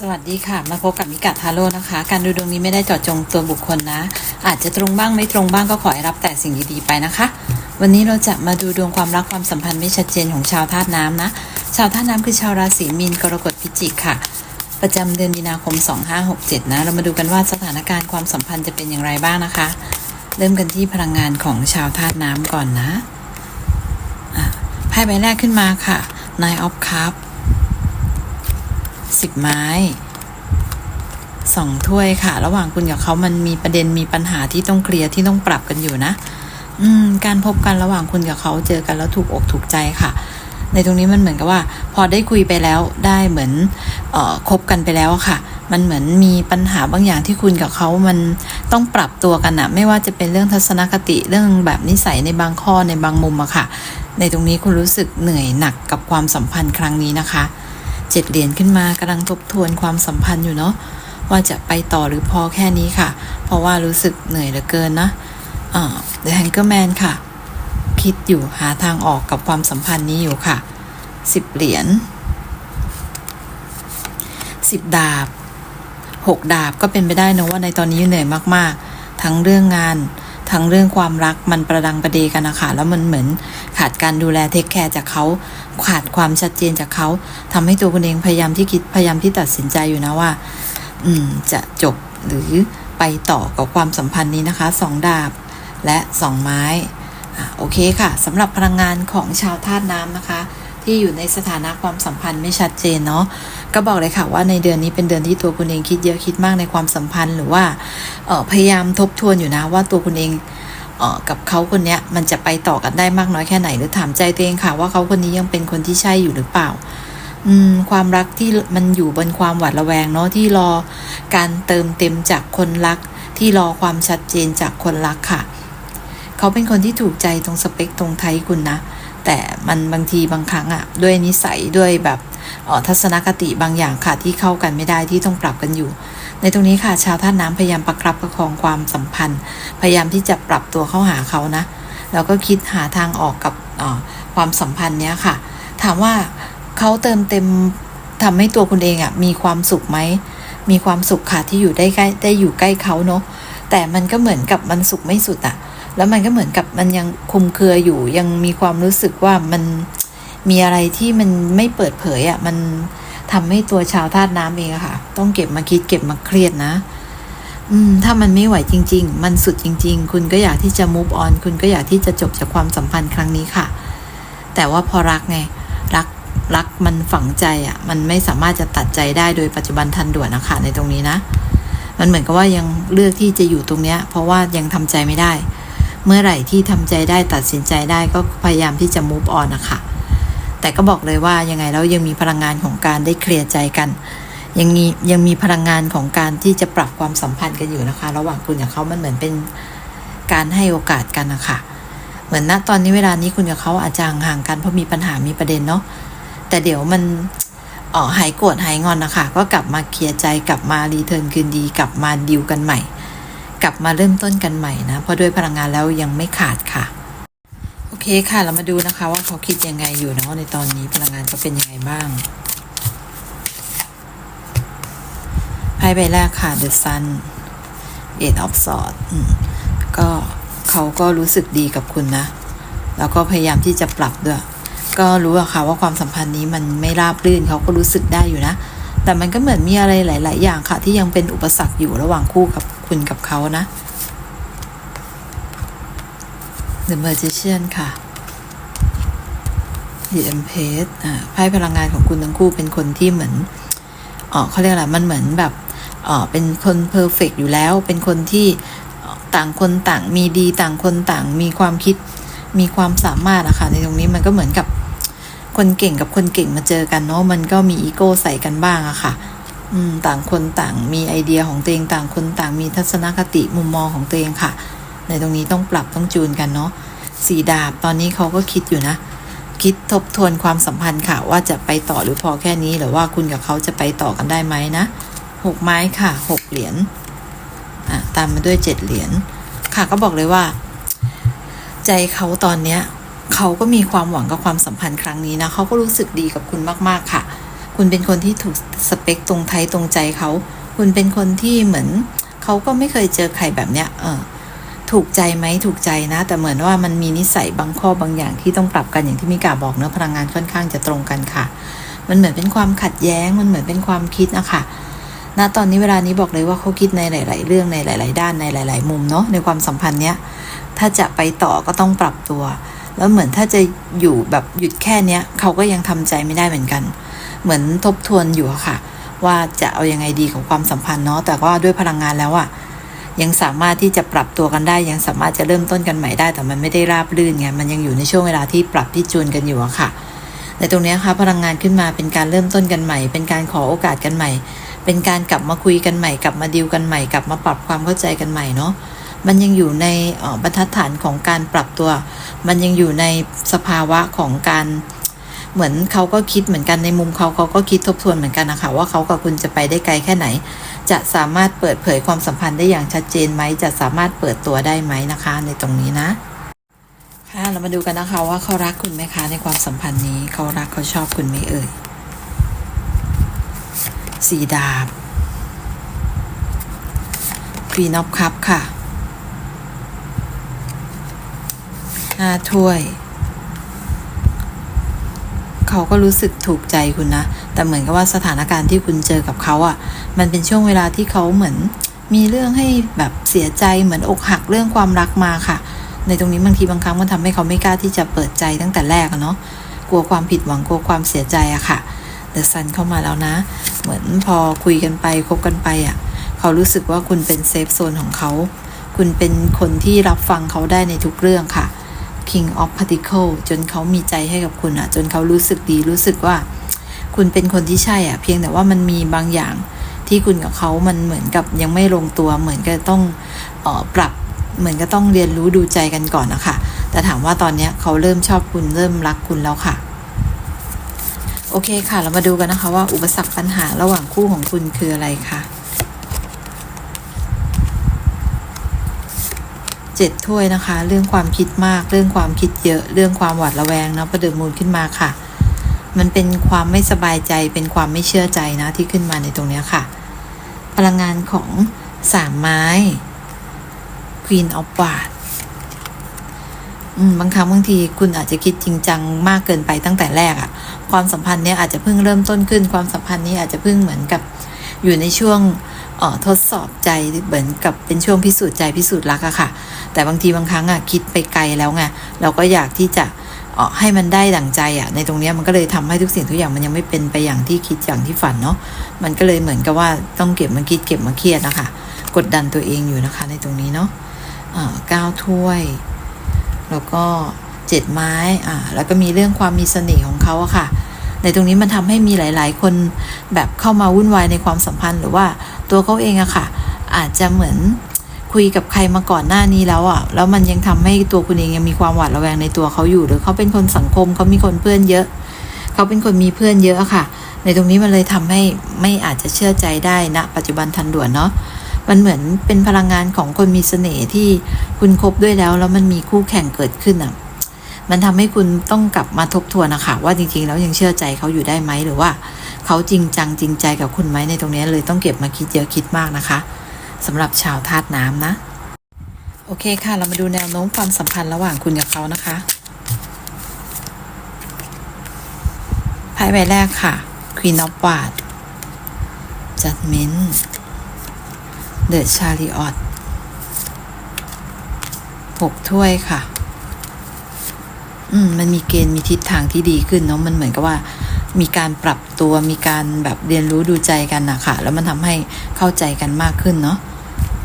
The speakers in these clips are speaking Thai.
สวัสดีค่ะ มาพบกับมิกาทาโร่นะคะ การดูดวงนี้ไม่ได้เจาะจงตัวบุคคลนะ อาจจะตรงบ้างไม่ตรงบ้างก็ขอให้รับแต่สิ่งดีๆไปนะคะ วันนี้เราจะมาดูดวงความรักความสัมพันธ์ไม่ชัดเจนของชาวธาตุน้ำนะ ชาวธาตุน้ำคือชาวราศีมีนกรกฎพิจิกค่ะ ประจำเดือนมีนาคม 2567 นะ เรามาดูกันว่าสถานการณ์ความสัมพันธ์จะเป็นอย่างไรบ้างนะคะ เริ่มกันที่พลังงานของชาวธาตุน้ำก่อนนะอะไพ่ใบแรกขึ้นมาค่ะ Nine of Cups สิบไม้สองถ้วยค่ะ ระหว่างคุณกับเขามันมีประเด็นมีปัญหาที่ต้องเคลียร์ที่ต้องปรับกันอยู่นะ อืม การพบกันระหว่างคุณกับเขาเจอกันแล้วถูกอกถูกใจค่ะ ในตรงนี้มันเหมือนกับว่า พอได้คุยไปแล้วได้เหมือนเอ่อคบกันไปแล้วค่ะ มันเหมือนมีปัญหาบางอย่างที่คุณกับเขามันต้องปรับตัวกันอะไม่ว่าจะเป็นเรื่องทัศนคติเรื่องแบบนิสัยในบางข้อในบางมุมอะค่ะ ในตรงนี้คุณรู้สึกเหนื่อยหนักกับความสัมพันธ์ครั้งนี้นะคะ เจ็ดเหรียญขึ้นมากำลังทบทวนความสัมพันธ์อยู่เนาะว่าจะไปต่อหรือพอแค่นี้ค่ะ เพราะว่ารู้สึกเหนื่อยเหลือเกินนะอ่า The Hangerman ค่ะ คิดอยู่หาทางออกกับความสัมพันธ์นี้อยู่ค่ะสิบเหรียญสิบดาบหกดาบก็เป็นไปได้นะว่าในตอนนี้เหนื่อยมากๆ ทั้งเรื่องงาน ทั้งเรื่องความรักมันประดังประเดกันนะคะแล้วมันเหมือน ขาดการดูแลเทคแคร์จากเขาขาดความชัดเจนจากเขาทำให้ตัวคุณเองพยายามที่คิดพยายามที่ตัดสินใจอยู่นะว่า อืมจะจบหรือไปต่อกับความสัมพันธ์นี้นะคะสองดาบและสองไม้อโอเคค่ะสำหรับพลังงานของชาวธาตุน้ำนะคะ ที่อยู่ในสถานะความสัมพันธ์ไม่ชัดเจนเนาะก็บอกเลยค่ะว่าในเดือนนี้เป็นเดือนที่ตัวคุณเองคิดเยอะคิดมากในความสัมพันธ์หรือว่าออพยายามทบทวนอยู่นะว่าตัวคุณเอง กับเขาคนนี้มันจะไปต่อกันได้มากน้อยแค่ไหนหรือถามใจตัวเองค่ะ ว่าเขาคนนี้ยังเป็นคนที่ใช่อยู่หรือเปล่า อืม ความรักที่มันอยู่บนความหวาดระแวงเนาะที่รอการเติมเต็มจากคนรัก ที่รอความชัดเจนจากคนรักค่ะ เขาเป็นคนที่ถูกใจตรงสเปคตรงไทยคุณนะแต่มันบางทีบางครั้งอะด้วยนิสัยด้วยแบบ ทัศนคติบางอย่างค่ะที่เข้ากันไม่ได้ที่ต้องปรับกันอยู่ ในตรงนี้ค่ะชาวท่านน้ำพยายามประครับประคองความสัมพันธ์ พยายามที่จะปรับตัวเข้าหาเขานะแล้วก็คิดหาทางออกกับอ่อความสัมพันธ์เนี้ยค่ะ ถามว่าเขาเติมเต็มทำให้ตัวคุณเองอะมีความสุขไหมมีความสุขค่ะที่อยู่ได้ใกล้ได้อยู่ใกล้เขาเนาะแต่มันก็เหมือนกับมันสุขไม่สุดอะแล้วมันก็เหมือนกับมันยังคุมเครืออยู่ยังมีความรู้สึกว่ามัน มีอะไรที่มันไม่เปิดเผยอะมันทำให้ตัวชาวธาตุน้ำเองอะค่ะ ต้องเก็บมาคิดเก็บมาเครียดนะ อืม ถ้ามันไม่ไหวจริง ๆ มันสุดจริง ๆ คุณก็อยากที่จะ move on คุณก็อยากที่จะจบจากความสัมพันธ์ครั้งนี้ค่ะ แต่ว่าพอรักไง รักรักมันฝังใจอะ่ะ มันไม่สามารถจะตัดใจได้โดยปัจจุบันทันด่วนนะคะในตรงนี้นะ มันเหมือนกับว่ายังเลือกที่จะอยู่ตรงเนี้ย เพราะว่ายังทำใจไม่ได้ เมื่อไหร่ที่ทำใจได้ตัดสินใจได้ก็พยายามที่จะ move on นะคะ แต่ก็บอกเลยว่ายังไงแล้วยังมีพลังงานของการได้เคลียร์ใจกัน ยังมียังมีพลังงานของการที่จะปรับความสัมพันธ์กันอยู่นะคะ ระหว่างคุณกับเขามันเหมือนเป็นการให้โอกาสกันนะคะเหมือนณตอนนี้เวลานี้คุณกับเขาอาจจะห่างๆกันเพราะมีปัญหามีประเด็นเนาะแต่เดี๋ยวมันออหายโกรธหายงอนนะคะก็กลับมาเคลียร์ใจกลับมารีเทิร์นคืนดี กลับมาดิวกันใหม่ กลับมาเริ่มต้นกันใหม่นะเพราะด้วยพลังงานแล้วยังไม่ขาดค่ะ เคค่ะ เรามาดูนะคะว่าเขาคิดยังไงอยู่เนาะในตอนนี้พลังงานเขาเป็นยังไงบ้างไพ่ใบแรกค่ะ The Sun Eight of Swords ก็เขาก็รู้สึกดีกับคุณนะ แล้วก็พยายามที่จะปรับด้วย ก็รู้อะค่ะว่าความสัมพันธ์นี้มันไม่ราบรื่นเขาก็รู้สึกได้อยู่นะ แต่มันก็เหมือนมีอะไรหลาย ๆ อย่างค่ะ ที่ยังเป็นอุปสรรคอยู่ระหว่างคู่กับคุณกับเขานะ The Magician ค่ะ The Empress อ่าไพ่พลังงานของคุณทั้งคู่เป็นคนที่เหมือนเออเขาเรียกอะไรมันเหมือนแบบเออเป็นคนเพอร์เฟกอยู่แล้ว เป็นคนที่ต่างคนต่างมีดีต่างคนต่างมีความคิดมีความสามารถอะค่ะในตรงนี้มันก็เหมือนกับคนเก่งกับคนเก่งมาเจอกันเนาะมันก็มีอีโก้ใส่กันบ้างอะค่ะ อืม ต่างคนต่างมีไอเดียของตัวเองต่างคนต่างมีทัศนคติมุมมองของตัวเองค่ะ ในตรงนี้ต้องปรับต้องจูนกันเนาะสีดาบตอนนี้เขาก็คิดอยู่นะ คิดทบทวนความสัมพันธ์ค่ะ ว่าจะไปต่อหรือพอแค่นี้หรือว่าคุณกับเขาจะไปต่อกันได้ไหมนะหกไม้ค่ะหกเหรียญอะตามมาด้วยเจ็ดเหรียญค่ะก็บอกเลยว่า ใจเขาตอนเนี้ยเขาก็มีความหวังกับความสัมพันธ์ครั้งนี้นะเขาก็รู้สึกดีกับคุณมาก ๆ ค่ะ คุณเป็นคนที่ถูกสเปคตรงไทยตรงใจเขา คุณเป็นคนที่เหมือน เขาก็ไม่เคยเจอใครแบบเนี้ย เออ ถูกใจไหมถูกใจนะ แต่เหมือนว่ามันมีนิสัยบางข้อบางอย่างที่ต้องปรับกันอย่างที่มิกาบอกเนะพลังงานค่อนข้างจะตรงกันค่ะ มันเหมือนเป็นความขัดแย้งมันเหมือนเป็นความคิดนะคะณตอนนี้เวลานี้บอกเลยว่าเขาคิดในหลาย ๆ เรื่องในหลาย ๆ ด้านในหลาย ๆ มุมเนาะในความสัมพันธ์เนี้ยถ้าจะไปต่อก็ต้องปรับตัว แล้วเหมือนถ้าจะอยู่แบบหยุดแค่เนี้ยเขาก็ยังทำใจไม่ได้เหมือนกัน เหมือนทบทวนอยู่ค่ะ ว่าจะเอายังไงดีกับความสัมพันธ์เนาะแต่ว่าด้วยพลังงานแล้วอะ ยังสามารถที่จะปรับตัวกันได้ ยังสามารถจะเริ่มต้นกันใหม่ได้ แต่มันไม่ได้ราบรื่นไงมันยังอยู่ในช่วงเวลาที่ปรับที่จูนกันอยู่อะค่ะในตรงนี้ค่ะพลังงานขึ้นมาเป็นการเริ่มต้นกันใหม่ เป็นการขอโอกาสกันใหม่ เป็นการกลับมาคุยกันใหม่ กลับมาดีลกันใหม่ กลับมาปรับความเข้าใจกันใหม่เนาะมันยังอยู่ในบรรทัดฐานของการปรับตัว มันยังอยู่ในสภาวะของการ เหมือนเขาก็คิดเหมือนกันในมุมเขาเขาก็คิดทบทวนเหมือนกันนะคะว่าเขากับคุณจะไปได้ไกลแค่ไหน จะสามารถเปิดเผยความสัมพันธ์ได้อย่างชัดเจนไหมจะสามารถเปิดตัวได้ไหมนะคะ ในตรงนี้นะค่ะเรามาดูกันนะคะว่าเขารักคุณไหมคะในความสัมพันธ์นี้เขารักเขาชอบคุณไหมเอ่ยสีดาบ Queen of Cup ค่ะห้าถ้วย เขาก็รู้สึกถูกใจคุณนะ แต่เหมือนกับว่าสถานการณ์ที่คุณเจอกับเขาอะ่ะ มันเป็นช่วงเวลาที่เขาเหมือนมีเรื่องให้แบบเสียใจเหมือนอกหักเรื่องความรักมาค่ะ ในตรงนี้บางทีบางครั้งมันทำให้เขาไม่กล้าที่จะเปิดใจตั้งแต่แรกเนาะ กลัวความผิดหวังกลัวความเสียใจอะค่ะเดอะซันเข้ามาแล้วนะ เหมือนพอคุยกันไปคบกันไปอะเขารู้สึกว่าคุณเป็นเซฟโซนของเขา คุณเป็นคนที่รับฟังเขาได้ในทุกเรื่องค่ะ King of Particle จนเขามีใจให้กับคุณอะจนเขารู้สึกดีรู้สึกว่า คุณเป็นคนที่ใช่อะเพียงแต่ว่ามันมีบางอย่างที่คุณกับเขามันเหมือนกับยังไม่ลงตัว เหมือนก็ต้องออปรับเหมือนก็ต้องเรียนรู้ดูใจกันก่อนนะคะแต่ถามว่าตอนนี้เขาเริ่มชอบคุณเริ่มรักคุณแล้วค่ะโอเคค่ะ เรามาดูกันนะคะว่าอุปสรรคปัญหาระหว่างคู่ของคุณคืออะไรค่ะ 7 ถ้วยนะคะ เรื่องความคิดมาก เรื่องความคิดเยอะ เรื่องความหวาดระแวงนะประเดิมมูลขึ้นมาค่ะ มันเป็นความไม่สบายใจ เป็นความไม่เชื่อใจนะที่ขึ้นมาในตรงนี้ค่ะ พลังงานของสามไม้ Queen of w a r d บางครั้งบางทีคุณอาจจะคิดจริงจังมากเกินไปตั้งแต่แรกอะความสัมพันธ์เนี้ยอาจจะเพิ่งเริ่มต้นขึ้น ความสัมพันธ์นี้อาจจะเพิ่งเหมือนกับอยู่ในช่วง ออทดสอบใจเหมือนกับเป็นช่วงพิสูจน์ใจพิสูจน์รักอะค่ะ แต่บางทีบางครั้งอะคิดไปไกลแล้วไงเราก็อยากที่จะเออให้มันได้ดั่งใจอะในตรงนี้มันก็เลยทำให้ทุกสิ่งทุกอย่างมันยังไม่เป็นไปอย่างที่คิดอย่างที่ฝันเนาะมันก็เลยเหมือนกับว่าต้องเก็บมาคิดเก็บมาเครียดนะคะกดดันตัวเองอยู่นะคะ ในตรงนี้เนาะอ่าเก้าถ้วย แล้วก็เจ็ดไม้อ่าแล้วก็มีเรื่องความมีเสน่ห์ของเขาอะค่ะ ในตรงนี้มันทำให้มีหลาย ๆ คนแบบเข้ามาวุ่นวายในความสัมพันธ์หรือว่าตัวเขาเองอะค่ะ อาจจะเหมือนคุยกับใครมาก่อนหน้านี้แล้วอะแล้วมันยังทำให้ตัวคุณเองยังมีความหวาดระแวงในตัวเขาอยู่ หรือเขาเป็นคนสังคมเขามีคนเพื่อนเยอะ เขาเป็นคนมีเพื่อนเยอะอะค่ะ ในตรงนี้มันเลยทำให้ไม่อาจจะเชื่อใจได้ณปัจจุบันทันด่วนเนาะมันเหมือนเป็นพลังงานของคนมีเสน่ห์ที่คุณคบด้วยแล้ว แล้วมันมีคู่แข่งเกิดขึ้นอะ มันทำให้คุณต้องกลับมาทบทวนนะคะว่าจริงๆแล้วยังเชื่อใจเขาอยู่ได้ไหมหรือว่า เขาจริงจังจริงใจกับคุณไหมในตรงนี้เลยต้องเก็บมาคิดเยอะคิดมากนะคะสำหรับชาวธาตุน้ำนะ โอเคค่ะ เรามาดูแนวโน้มความสัมพันธ์ระหว่างคุณกับเขานะคะไพ่ใบแรกค่ะ Queen of w a n d Judgment เดอะชาริออตหกถ้วยค่ะ อืม มันมีเกณฑ์มีทิศทางที่ดีขึ้นเนาะ มันเหมือนกับว่า มีการปรับตัวมีการแบบเรียนรู้ดูใจกันนะค่ะ แล้วมันทำให้เข้าใจกันมากขึ้นเนาะ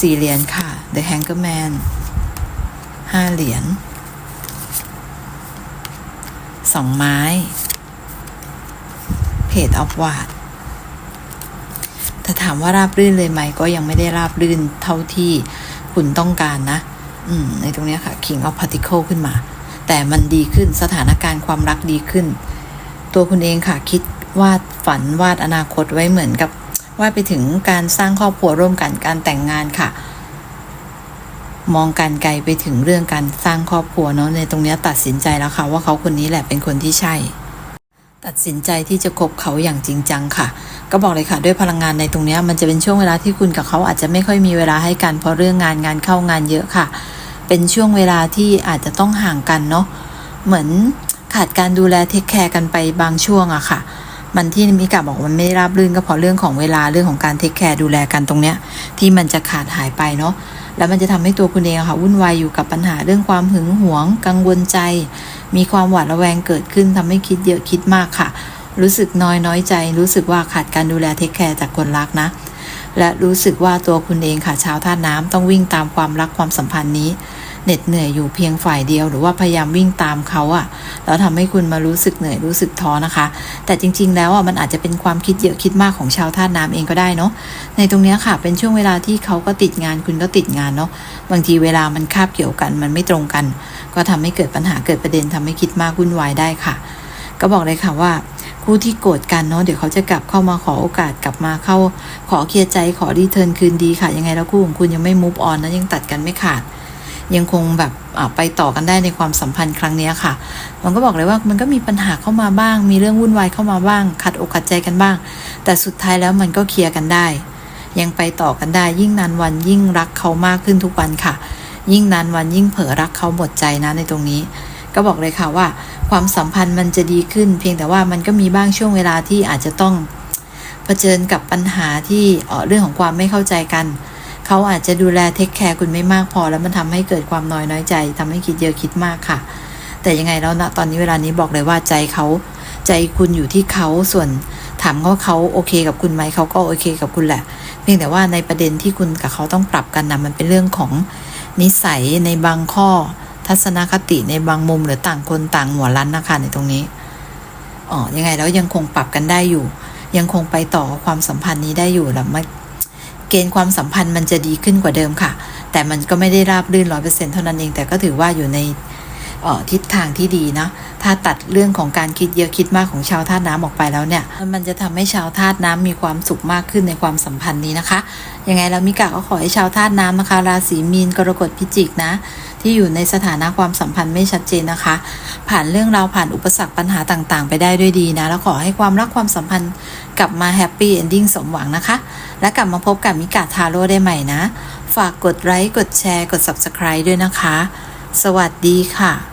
สี่เหรียญค่ะ The Hangerman ห้าเหรียญสองไม้ Page of w a d แต่ถามว่าราบรื่นเลยไหม ก็ยังไม่ได้ราบรื่นเท่าที่คุณต้องการนะ อืม ในตรงเนี้ยค่ะ King of Particle ขึ้นมา แต่มันดีขึ้นสถานการณ์ความรักดีขึ้น ตัวคุณเองค่ะคิดวาดฝันวาดอนาคตไว้เหมือนกับวาดไปถึงการสร้างครอบครัวร่วมกันการแต่งงานค่ะ มองการไกลไปถึงเรื่องการสร้างครอบครัวเนาะในตรงนี้ตัดสินใจแล้วค่ะว่าเขาคนนี้แหละเป็นคนที่ใช่ ตัดสินใจที่จะคบเขาอย่างจริงจังค่ะ ก็บอกเลยค่ะ ด้วยพลังงานในตรงนี้มันจะเป็นช่วงเวลาที่คุณกับเขาอาจจะไม่ค่อยมีเวลาให้กันเพราะเรื่องงานงานเข้างานเยอะค่ะ เป็นช่วงเวลาที่อาจจะต้องห่างกันเนาะเหมือน ขาดการดูแลเทคแคร์กันไปบางช่วงอะค่ะ มันที่มิกาบอกมันไม่ราบรื่นก็เพราะเรื่องของเวลาเรื่องของการเทคแคร์ดูแลกันตรงเนี้ย ที่มันจะขาดหายไปเนาะแล้วมันจะทำให้ตัวคุณเองอะค่ะวุ่นวายอยู่กับปัญหาเรื่องความหึงหวง กังวลใจ มีความหวาดระแวงเกิดขึ้นทำให้คิดเยอะคิดมากค่ะ รู้สึกน้อยน้อยใจ รู้สึกว่าขาดการดูแลเทคแคร์จากคนรักนะ และรู้สึกว่าตัวคุณเองค่ะชาวธาตุน้ำต้องวิ่งตามความรักความสัมพันธ์นี้ เหน็ดเหนื่อยอยู่เพียงฝ่ายเดียว หรือว่าพยายามวิ่งตามเขาอะแล้วทำให้คุณมารู้สึกเหนื่อยรู้สึกท้อนะคะ แต่จริง ๆ แล้วอะมันอาจจะเป็นความคิดเยอะคิดมากของชาวธาตุน้ำเองก็ได้เนาะในตรงนี้ค่ะ เป็นช่วงเวลาที่เขาก็ติดงานคุณก็ติดงานเนาะบางทีเวลามันคาบเกี่ยวกัน มันไม่ตรงกัน ก็ทำให้เกิดปัญหาเกิดประเด็นทำให้คิดมากวุ่นวายได้ค่ะ ก็บอกเลยค่ะว่าคู่ที่โกรธกันเนาะเดี๋ยวเขาจะกลับเข้ามาขอโอกาสกลับมาเข้า ขอเคลียร์ใจขอรีเทิร์นคืนดีค่ะ ยังไงแล้วคู่ของคุณยังไม่มูฟออนนะยังตัดกันไม่ขาด ยังคงแบบไปต่อกันได้ในความสัมพันธ์ครั้งนี้ค่ะ มันก็บอกเลยว่ามันก็มีปัญหาเข้ามาบ้าง มีเรื่องวุ่นวายเข้ามาบ้าง ขัดอกขัดใจกันบ้าง แต่สุดท้ายแล้วมันก็เคลียร์กันได้ ยังไปต่อกันได้ ยิ่งนานวันยิ่งรักเขามากขึ้นทุกวันค่ะ ยิ่งนานวันยิ่งเผลอรักเขาหมดใจนะในตรงนี้ ก็บอกเลยค่ะว่า ความสัมพันธ์มันจะดีขึ้น เพียงแต่ว่ามันก็มีบ้างช่วงเวลาที่อาจจะต้องเผชิญกับปัญหาที่เออเรื่องของความไม่เข้าใจกัน เขาอาจจะดูแลเทคแคร์คุณไม่มากพอ แล้วมันทำให้เกิดความน้อยน้อยใจทำให้คิดเยอะคิดมากค่ะ แต่ยังไงแล้วนะตอนนี้เวลานี้บอกเลยว่าใจเขาใจคุณอยู่ที่เขาส่วนถามเขาเขาโอเคกับคุณไหมเขาก็โอเคกับคุณแหละ เพียงแต่ว่าในประเด็นที่คุณกับเขาต้องปรับกันนะมันเป็นเรื่องของนิสัยในบางข้อ ทัศนคติในบางมุมหรือต่างคนต่างหัวรั้นนะคะในตรงนี้อ๋อยังไงแล้วยังคงปรับกันได้อยู่ ยังคงไปต่อความสัมพันธ์นี้ได้อยู่แล้วไม่ เกณฑ์ความสัมพันธ์มันจะดีขึ้นกว่าเดิมค่ะ แต่มันก็ไม่ได้ราบรื่นร้อยเปอร์เซ็นเท่านั้นเอง แต่ก็ถือว่าอยู่ในออทิศทางที่ดีนะ ถ้าตัดเรื่องของการคิดเยอะคิดมากของชาวธาตุน้ำออกไปแล้วเนี่ย มันจะทำให้ชาวธาตุน้ำมีความสุขมากขึ้นในความสัมพันธ์นี้นะคะ ยังไงแล้วมิกาก็ขอให้ชาวธาตุน้ำนะคะ ราศีมีนกรกฎพิจิกนะ ที่อยู่ในสถานะความสัมพันธ์ไม่ชัดเจนนะคะ ผ่านเรื่องราวผ่านอุปสรรคปัญหาต่างๆ ไปได้ด้วยดีนะ แล้วขอให้ความรักความสัมพันธ์กลับมาแฮปปี้เอนดิ้งสมหวังนะคะ และกลับมาพบกับมิกาทาโร่ได้ใหม่นะ ฝากกดไลค์กดแชร์ กด subscribe ด้วยนะคะ สวัสดีค่ะ